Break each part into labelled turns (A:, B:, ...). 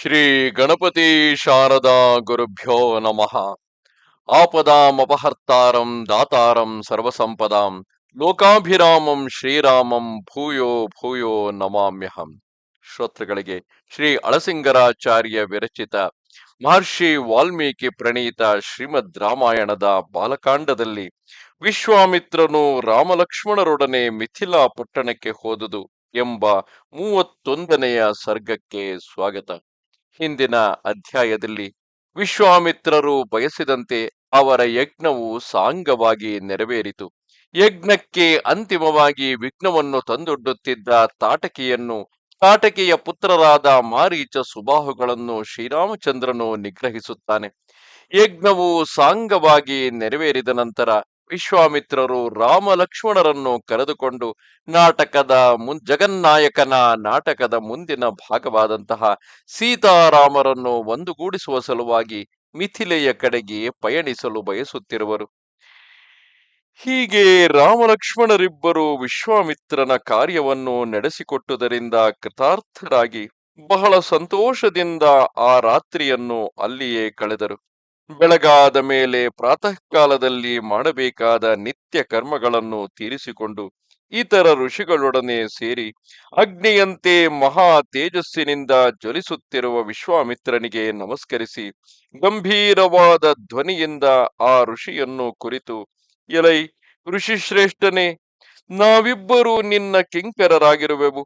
A: ಶ್ರೀ ಗಣಪತಿ ಶಾರದಾ ಗುರುಭ್ಯೋ ನಮಃ. ಆಪದಾಮಪಹರ್ತಾರಂ ದಾತಾರಂ ಸರ್ವಸಂಪದಾಂ ಲೋಕಾಭಿರಾಮಂ ಶ್ರೀರಾಮಂ ಭೂಯೋ ಭೂಯೋ ನಮಾಮ್ಯಹಂ. ಶ್ರೋತೃಗಳಿಗೆ ಶ್ರೀ ಅಳಸಿಂಗರಾಚಾರ್ಯ ವಿರಚಿತ ಮಹರ್ಷಿ ವಾಲ್ಮೀಕಿ ಪ್ರಣೀತ ಶ್ರೀಮದ್ ರಾಮಾಯಣದ ಬಾಲಕಾಂಡದಲ್ಲಿ ವಿಶ್ವಾಮಿತ್ರನು ರಾಮಲಕ್ಷ್ಮಣರೊಡನೆ ಮಿಥಿಲಾ ಪಟ್ಟಣಕ್ಕೆ ಹೋದುದು ಎಂಬ ಮೂವತ್ತೊಂದನೆಯ ಸರ್ಗಕ್ಕೆ ಸ್ವಾಗತ. ಹಿಂದಿನ ಅಧ್ಯಾಯದಲ್ಲಿ ವಿಶ್ವಾಮಿತ್ರರು ಬಯಸಿದಂತೆ ಅವರ ಯಜ್ಞವು ಸಾಂಗವಾಗಿ ನೆರವೇರಿತು. ಯಜ್ಞಕ್ಕೆ ಅಂತಿಮವಾಗಿ ವಿಘ್ನವನ್ನು ತಂದೊಡ್ಡುತ್ತಿದ್ದ ತಾಟಕಿಯನ್ನು, ತಾಟಕಿಯ ಪುತ್ರರಾದ ಮಾರೀಚ ಸುಬಾಹುಗಳನ್ನು ಶ್ರೀರಾಮಚಂದ್ರನು ನಿಗ್ರಹಿಸುತ್ತಾನೆ. ಯಜ್ಞವು ಸಾಂಗವಾಗಿ ನೆರವೇರಿದ ನಂತರ ವಿಶ್ವಾಮಿತ್ರರು ರಾಮ ಲಕ್ಷ್ಮಣರನ್ನು ಕರೆದುಕೊಂಡು ನಾಟಕದ ಮುನ್, ಜಗನ್ನಾಯಕನ ನಾಟಕದ ಮುಂದಿನ ಭಾಗವಾದಂತಹ ಸೀತಾರಾಮರನ್ನು ಒಂದುಗೂಡಿಸುವ ಸಲುವಾಗಿ ಮಿಥಿಲೆಯ ಕಡೆಗೆ ಪಯಣಿಸಲು ಬಯಸುತ್ತಿರುವರು. ಹೀಗೆ ರಾಮಲಕ್ಷ್ಮಣರಿಬ್ಬರು ವಿಶ್ವಾಮಿತ್ರನ ಕಾರ್ಯವನ್ನು ನಡೆಸಿಕೊಟ್ಟುದರಿಂದ ಕೃತಾರ್ಥರಾಗಿ ಬಹಳ ಸಂತೋಷದಿಂದ ಆ ರಾತ್ರಿಯನ್ನು ಅಲ್ಲಿಯೇ ಕಳೆದರು. ಬೆಳಗಾದ ಮೇಲೆ ಪ್ರಾತಃ ಕಾಲದಲ್ಲಿ ಮಾಡಬೇಕಾದ ನಿತ್ಯ ಕರ್ಮಗಳನ್ನು ತೀರಿಸಿಕೊಂಡು ಇತರ ಋಷಿಗಳೊಡನೆ ಸೇರಿ ಅಗ್ನಿಯಂತೆ ಮಹಾ ತೇಜಸ್ಸಿನಿಂದ ಜ್ವಲಿಸುತ್ತಿರುವ ವಿಶ್ವಾಮಿತ್ರನಿಗೆ ನಮಸ್ಕರಿಸಿ ಗಂಭೀರವಾದ ಧ್ವನಿಯಿಂದ ಆ ಋಷಿಯನ್ನು ಕುರಿತು, ಎಲೈ ಋಷಿಶ್ರೇಷ್ಠನೇ, ನಾವಿಬ್ಬರೂ ನಿನ್ನ ಕಿಂಕರರಾಗಿರುವೆವು.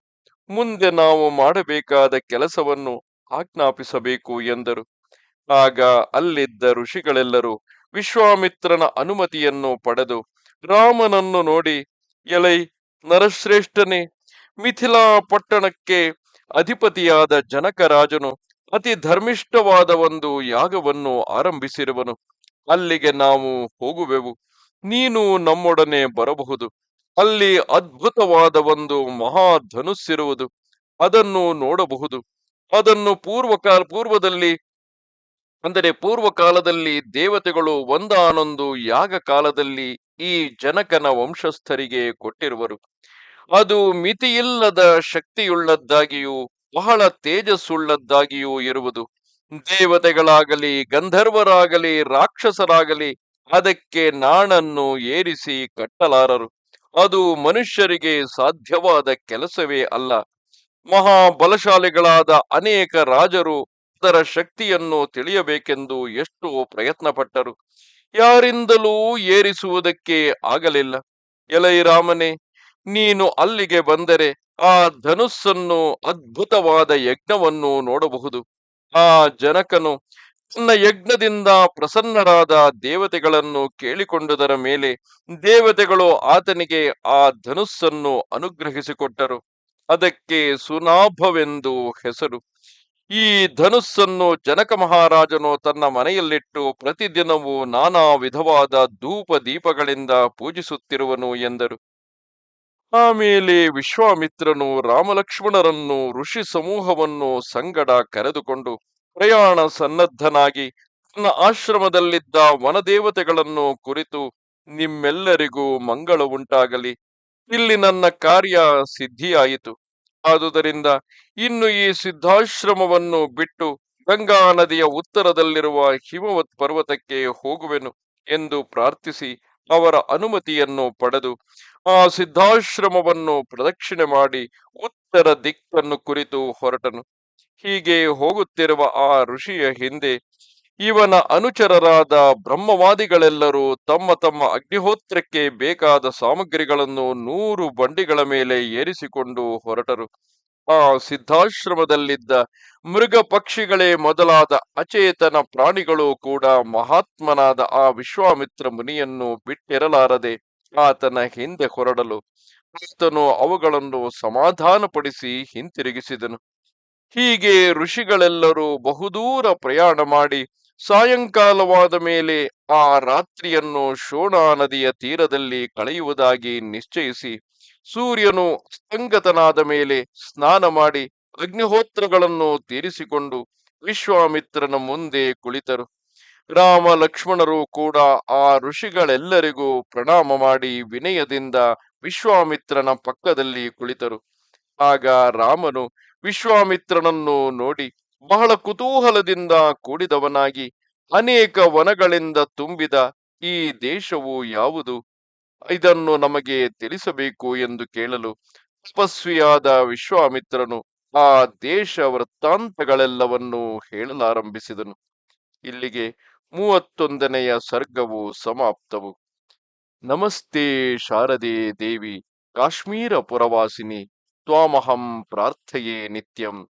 A: ಮುಂದೆ ನಾವು ಮಾಡಬೇಕಾದ ಕೆಲಸವನ್ನು ಆಜ್ಞಾಪಿಸಬೇಕು ಎಂದರು. ಆಗ ಅಲ್ಲಿದ್ದ ಋಷಿಗಳೆಲ್ಲರೂ ವಿಶ್ವಾಮಿತ್ರನ ಅನುಮತಿಯನ್ನು ಪಡೆದು ರಾಮನನ್ನು ನೋಡಿ, ಎಲೈ ನರಶ್ರೇಷ್ಠನೇ, ಮಿಥಿಲಾ ಪಟ್ಟಣಕ್ಕೆ ಅಧಿಪತಿಯಾದ ಜನಕರಾಜನು ಅತಿ ಧರ್ಮಿಷ್ಠವಾದ ಒಂದು ಯಾಗವನ್ನು ಆರಂಭಿಸಿರುವನು. ಅಲ್ಲಿಗೆ ನಾವು ಹೋಗುವೆವು. ನೀನು ನಮ್ಮೊಡನೆ ಬರಬಹುದು. ಅಲ್ಲಿ ಅದ್ಭುತವಾದ ಒಂದು ಮಹಾಧನುಸ್ಸಿರುವುದು ಅದನ್ನು ನೋಡಬಹುದು. ಅದನ್ನು ಪೂರ್ವಕಾಲ ಪೂರ್ವದಲ್ಲಿ ಅಂದರೆ ಪೂರ್ವ ಕಾಲದಲ್ಲಿ ದೇವತೆಗಳು ಒಂದಾನೊಂದು ಯಾಗ ಕಾಲದಲ್ಲಿ ಈ ಜನಕನ ವಂಶಸ್ಥರಿಗೆ ಕೊಟ್ಟಿರುವರು. ಅದು ಮಿತಿಯಿಲ್ಲದ ಶಕ್ತಿಯುಳ್ಳದ್ದಾಗಿಯೂ ಬಹಳ ತೇಜಸ್ಸುಳ್ಳದ್ದಾಗಿಯೂ ಇರುವುದು. ದೇವತೆಗಳಾಗಲಿ, ಗಂಧರ್ವರಾಗಲಿ, ರಾಕ್ಷಸರಾಗಲಿ ಅದಕ್ಕೆ ನಾಣನ್ನು ಏರಿಸಿ ಕಟ್ಟಲಾರರು. ಅದು ಮನುಷ್ಯರಿಗೆ ಸಾಧ್ಯವಾದ ಕೆಲಸವೇ ಅಲ್ಲ. ಮಹಾಬಲಶಾಲಿಗಳಾದ ಅನೇಕ ರಾಜರು ಅದರ ಶಕ್ತಿಯನ್ನು ತಿಳಿಯಬೇಕೆಂದು ಎಷ್ಟು ಪ್ರಯತ್ನ ಪಟ್ಟರು ಯಾರಿಂದಲೂ ಏರಿಸುವುದಕ್ಕೆ ಆಗಲಿಲ್ಲ. ಎಲೈ ರಾಮನೇ, ನೀನು ಅಲ್ಲಿಗೆ ಬಂದರೆ ಆ ಧನುಸ್ಸನ್ನು ಅದ್ಭುತವಾದ ಯಜ್ಞವನ್ನು ನೋಡಬಹುದು. ಆ ಜನಕನು ತನ್ನ ಯಜ್ಞದಿಂದ ಪ್ರಸನ್ನರಾದ ದೇವತೆಗಳನ್ನು ಕೇಳಿಕೊಂಡುದರ ಮೇಲೆ ದೇವತೆಗಳು ಆತನಿಗೆ ಆ ಧನುಸ್ಸನ್ನು ಅನುಗ್ರಹಿಸಿಕೊಟ್ಟರು. ಅದಕ್ಕೆ ಸುನಾಭವೆಂದು ಹೆಸರು. ಈ ಧನುಸ್ಸನ್ನು ಜನಕ ಮಹಾರಾಜನು ತನ್ನ ಮನೆಯಲ್ಲಿಟ್ಟು ಪ್ರತಿದಿನವೂ ನಾನಾ ವಿಧವಾದ ಧೂಪ ದೀಪಗಳಿಂದ ಪೂಜಿಸುತ್ತಿರುವನು ಎಂದರು. ಆಮೇಲೆ ವಿಶ್ವಾಮಿತ್ರನು ರಾಮಲಕ್ಷ್ಮಣರನ್ನು ಋಷಿ ಸಮೂಹವನ್ನು ಸಂಗಡ ಕರೆದುಕೊಂಡು ಪ್ರಯಾಣ ಸನ್ನದ್ಧನಾಗಿ ತನ್ನ ಆಶ್ರಮದಲ್ಲಿದ್ದ ವನದೇವತೆಗಳನ್ನು ಕುರಿತು ನಿಮ್ಮೆಲ್ಲರಿಗೂ ಮಂಗಳ ಉಂಟಾಗಲಿ. ಇಲ್ಲಿ ನನ್ನ ಕಾರ್ಯ ಸಿದ್ಧಿಯಾಯಿತು. ಆದುದರಿಂದ ಇನ್ನು ಈ ಸಿದ್ಧಾಶ್ರಮವನ್ನು ಬಿಟ್ಟು ಗಂಗಾ ನದಿಯ ಉತ್ತರದಲ್ಲಿರುವ ಹಿಮವತ್ ಪರ್ವತಕ್ಕೆ ಹೋಗುವೆನು ಎಂದು ಪ್ರಾರ್ಥಿಸಿ ಅವರ ಅನುಮತಿಯನ್ನು ಪಡೆದು ಆ ಸಿದ್ಧಾಶ್ರಮವನ್ನು ಪ್ರದಕ್ಷಿಣೆ ಮಾಡಿ ಉತ್ತರ ದಿಕ್ಕನ್ನು ಕುರಿತು ಹೊರಟನು. ಹೀಗೆ ಹೋಗುತ್ತಿರುವ ಆ ಋಷಿಯ ಹಿಂದೆ ಇವನ ಅನುಚರರಾದ ಬ್ರಹ್ಮವಾದಿಗಳೆಲ್ಲರೂ ತಮ್ಮ ತಮ್ಮ ಅಗ್ನಿಹೋತ್ರಕ್ಕೆ ಬೇಕಾದ ಸಾಮಗ್ರಿಗಳನ್ನು ನೂರು ಬಂಡಿಗಳ ಮೇಲೆ ಏರಿಸಿಕೊಂಡು ಹೊರಟರು. ಆ ಸಿದ್ಧಾಶ್ರಮದಲ್ಲಿದ್ದ ಮೃಗ ಪಕ್ಷಿಗಳೇ ಮೊದಲಾದ ಅಚೇತನ ಪ್ರಾಣಿಗಳು ಕೂಡ ಮಹಾತ್ಮನಾದ ಆ ವಿಶ್ವಾಮಿತ್ರ ಮುನಿಯನ್ನು ಬಿಟ್ಟಿರಲಾರದೆ ಆತನ ಹಿಂದೆ ಹೊರಡಲು ಆತನು ಅವುಗಳನ್ನು ಸಮಾಧಾನಪಡಿಸಿ ಹಿಂತಿರುಗಿಸಿದನು. ಹೀಗೆ ಋಷಿಗಳೆಲ್ಲರೂ ಬಹುದೂರ ಪ್ರಯಾಣ ಮಾಡಿ ಸಾಯಂಕಾಲವಾದ ಮೇಲೆ ಆ ರಾತ್ರಿಯನ್ನು ಶೋಣಾ ನದಿಯ ತೀರದಲ್ಲಿ ಕಳೆಯುವುದಾಗಿ ನಿಶ್ಚಯಿಸಿ ಸೂರ್ಯನು ಅಸ್ತಂಗತನಾದ ಮೇಲೆ ಸ್ನಾನ ಮಾಡಿ ಅಗ್ನಿಹೋತ್ರಗಳನ್ನು ತೀರಿಸಿಕೊಂಡು ವಿಶ್ವಾಮಿತ್ರನ ಮುಂದೆ ಕುಳಿತರು. ರಾಮ, ಲಕ್ಷ್ಮಣರು ಕೂಡ ಆ ಋಷಿಗಳೆಲ್ಲರಿಗೂ ಪ್ರಣಾಮ ಮಾಡಿ ವಿನಯದಿಂದ ವಿಶ್ವಾಮಿತ್ರನ ಪಕ್ಕದಲ್ಲಿ ಕುಳಿತರು. ಆಗ ರಾಮನು ವಿಶ್ವಾಮಿತ್ರನನ್ನು ನೋಡಿ ಬಹಳ ಕುತೂಹಲದಿಂದ ಕೂಡಿದವನಾಗಿ ಅನೇಕ ವನಗಳಿಂದ ತುಂಬಿದ ಈ ದೇಶವು ಯಾವುದು? ಇದನ್ನು ನಮಗೆ ತಿಳಿಸಬೇಕು ಎಂದು ಕೇಳಲು ತಪಸ್ವಿಯಾದ ವಿಶ್ವಾಮಿತ್ರನು ಆ ದೇಶ ವೃತ್ತಾಂತಗಳೆಲ್ಲವನ್ನೂ ಹೇಳಲಾರಂಭಿಸಿದನು. ಇಲ್ಲಿಗೆ ಮೂವತ್ತೊಂದನೆಯ ಸರ್ಗವು ಸಮಾಪ್ತವು. ನಮಸ್ತೆ ಶಾರದೆ ದೇವಿ, ಕಾಶ್ಮೀರ ಪುರವಾಸಿನಿ, ತ್ವಾಮಹಂ ಪ್ರಾರ್ಥೆಯೇ ನಿತ್ಯಂ.